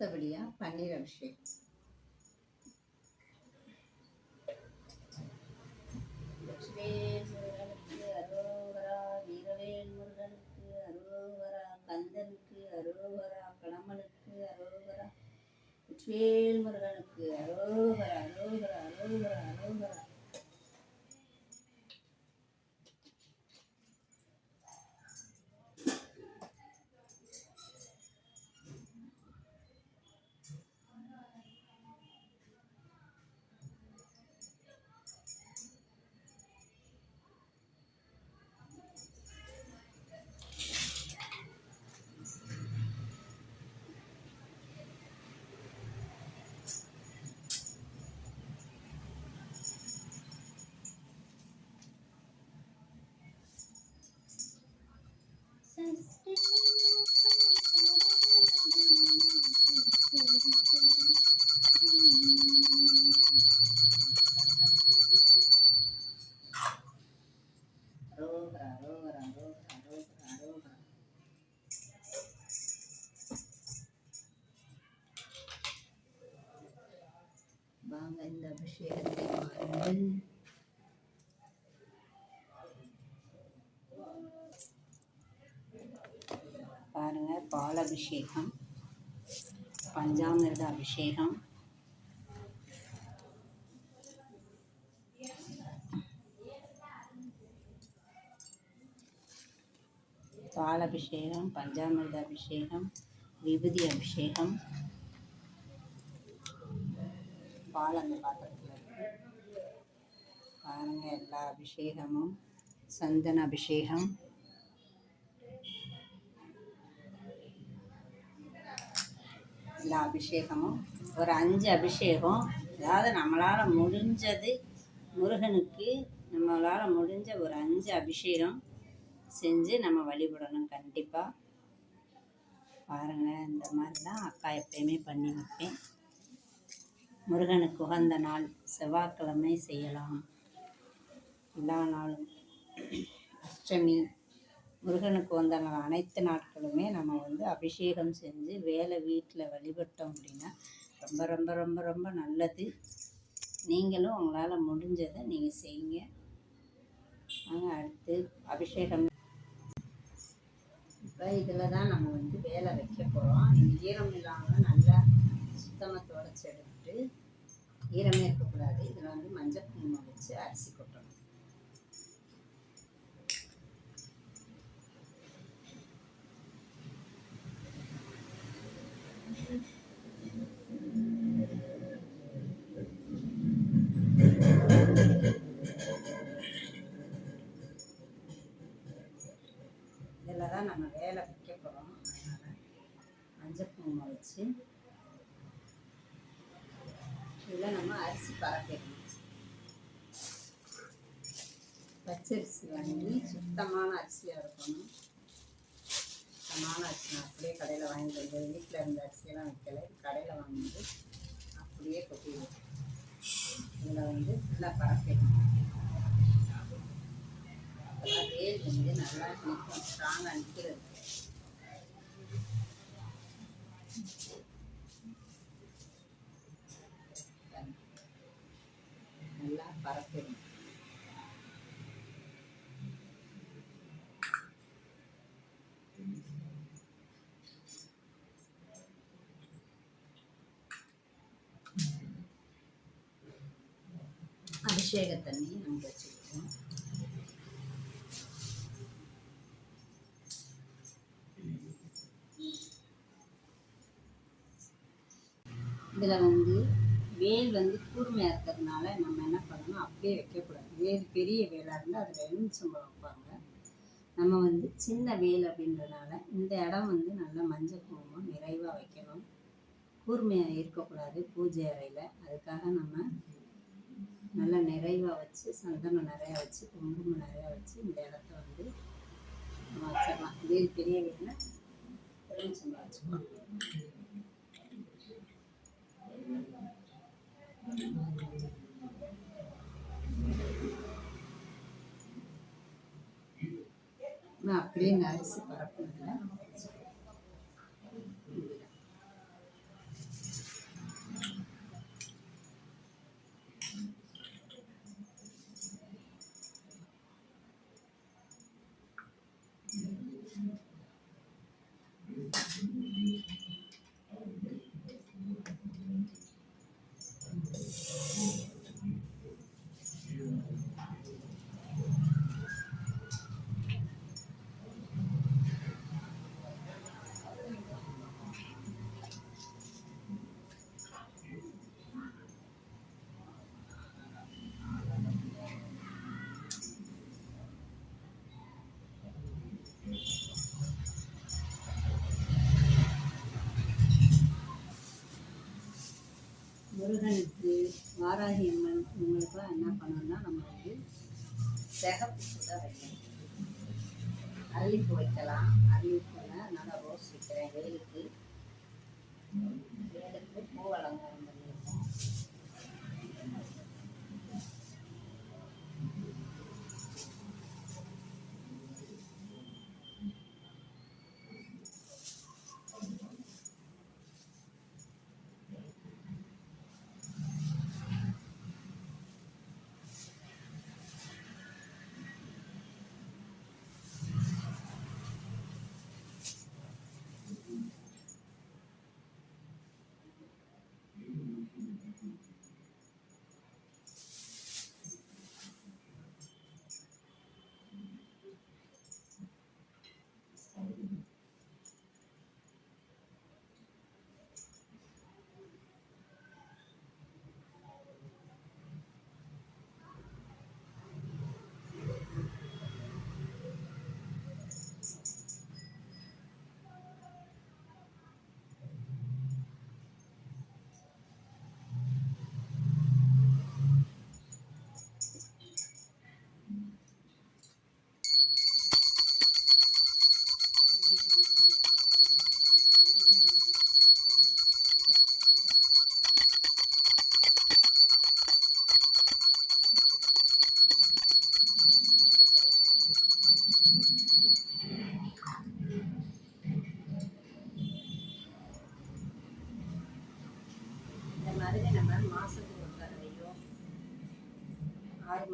அடுத்தபடியாக பன்னீர் அபிஷேகம். வெற்றிவேல் அரோகரா வீரவேல் முருகனுக்கு அரோகரா கந்தனுக்கு அரோகரா கணமனுக்கு அரோகரா வெற்றிவேல் வாங்க இந்த அபிஷேகத்தை பாருங்கள். பாருங்க பால் அபிஷேகம் பஞ்சாமிரத அபிஷேகம். பால் அபிஷேகம் பஞ்சாமிரத அபிஷேகம் விபூதி அபிஷேகம். பால் அந்த பாத்திரத்தில் பாருங்க எல்லா அபிஷேகமும் சந்தன அபிஷேகம். எல்லா அபிஷேகமும் ஒரு அஞ்சு அபிஷேகம். அதாவது நம்மளால் முடிஞ்சது முருகனுக்கு நம்மளால் முடிஞ்ச ஒரு அஞ்சு அபிஷேகம் செஞ்சு நம்ம வழிபடணும் கண்டிப்பாக பாருங்கள் இந்த மாதிரி தான் அக்கா எப்பயுமே பண்ணி வைப்பேன். முருகனுக்கு உகந்த நாள். செவ்வாய்க்கிழமை செய்யலாம். எல்லா நாளும். அஷ்டமி. முருகனுக்கு வந்த நாள். அனைத்து நாட்களுமே நம்ம வந்து அபிஷேகம் செஞ்சு வேலை வீட்டில் வழிபட்டோம் அப்படின்னா ரொம்ப ரொம்ப ரொம்ப ரொம்ப நல்லது. நீங்களும் உங்களால் முடிஞ்சதை நீங்கள் செய்யுங்க. நாங்கள் அடுத்து அபிஷேகம். இப்போ இதில் தான் நம்ம வந்து வேலை வைக்க போகிறோம். ஈரம் இல்லாமல் நல்லா சுத்தமாக தொடச்சி எடுத்துட்டு ஈரமே இருக்கக்கூடாது. இதில் வந்து மஞ்சள் குங்குமம் வச்சு அரிசி கொட்டணும். இதில் தான் நம்ம வேலை வைக்க போகிறோம் அதனால் மஞ்சள் குங்குமம் வச்சு இதில் நம்ம அரிசி பரப்பிடணும். பச்சரிசி வாங்கி சுத்தமான அரிசியாக இருக்கணும். சுத்தமான அரிசி நான் அப்படியே கடையில் வாங்கிட்டு வந்து வீட்டில் இருந்த அரிசியெல்லாம் வைக்கல. கடையில் வாங்கிட்டு அப்படியே கொட்டிடுவோம் இதில் வந்து ஃபுல்லாக பரப்பிடணும். அதெல்லாம் வேல் வந்து நல்லா நிற்கும் ஸ்ட்ராங்காக நிற்கிறது para ser அபிஷேகத்தண்ணி நமக்கு வச்சுருக்கோம் இதில் வந்து வேல் வந்து கூர்மையாக இருக்கிறதுனால நம்ம என்ன பண்ணணும்? அப்படியே வைக்கக்கூடாது. வேல் பெரிய வேலாக இருந்தால் அதில் எலுமிச்சம்பழம் வைப்பாங்க. நம்ம வந்து சின்ன வேல் அப்படின்றனால இந்த இடம் வந்து நல்லா மஞ்சள் குங்குமம் நிறைவாக வைக்கணும். கூர்மையாக இருக்கக்கூடாது பூஜை அறையில். அதுக்காக நம்ம நல்லா நிறைவாக வச்சு சந்தனம் நிறையா வச்சு குங்குமம் நிறையா வச்சு இந்த இடத்த வந்து நம்ம வச்சிடலாம். வேல் பெரிய வேலை எலுமிச்சம்பழம் வச்சுக்கலாம். na plena, esse parapente. முருகனுக்கு வாராகி அம்மன் இவங்களுக்குலாம் என்ன பண்ணணும்னா நம்ம வந்து சிகப்பு சுட வைக்கணும். அரளிப்பூ வைக்கலாம். அரளிப்பூவில் நல்லா ரோஸ் வைக்கிறேன் வேலுக்கு வேலுக்கு பூ அலங்காரம்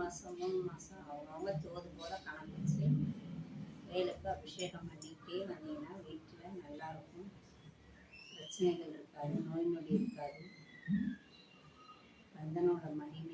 மாதம் மூணு மாதம் அவங்கவுங்க தோது போல கணக்கு வச்சு வேலுக்கு அபிஷேகம் பண்ணிக்கிட்டே வந்தீங்கன்னா வீட்டில் நல்லாயிருக்கும். பிரச்சனைகள் இருக்காது நோய் நொடி இருக்காது. பந்தனோட மகிமை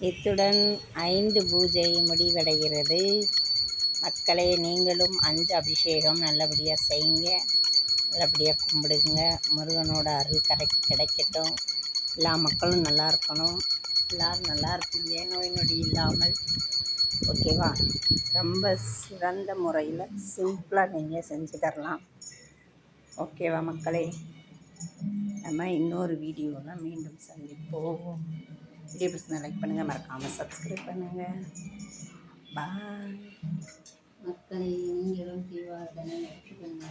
இத்துடன் ஐந்து பூஜை முடிவடைகிறது. மக்களே நீங்களும் அஞ்சு அபிஷேகம் நல்லபடியாக செய்யுங்க. நல்லபடியாக கும்பிடுங்க. முருகனோட அருள் கரைக்கு கிடைக்கட்டும். எல்லா மக்களும் நல்லா இருக்கணும். எல்லோரும் நல்லா இருப்பீங்க. நோய் நொடி இல்லாமல். ஓகேவா? ரொம்ப சிறந்த முறையில் சிம்பிளாக நீங்கள் செஞ்சு தரலாம். ஓகேவா மக்களே? நம்ம இன்னொரு வீடியோவில் மீண்டும் சந்திப்போம். வீடியோ பிடிச்சிருந்தா லைக் பண்ணுங்கள் மறக்காமல் சப்ஸ்கிரைப் பண்ணுங்கள் பாய் மக்களை நீங்களும் தீவார்த்தனை எடுத்துக்கோங்க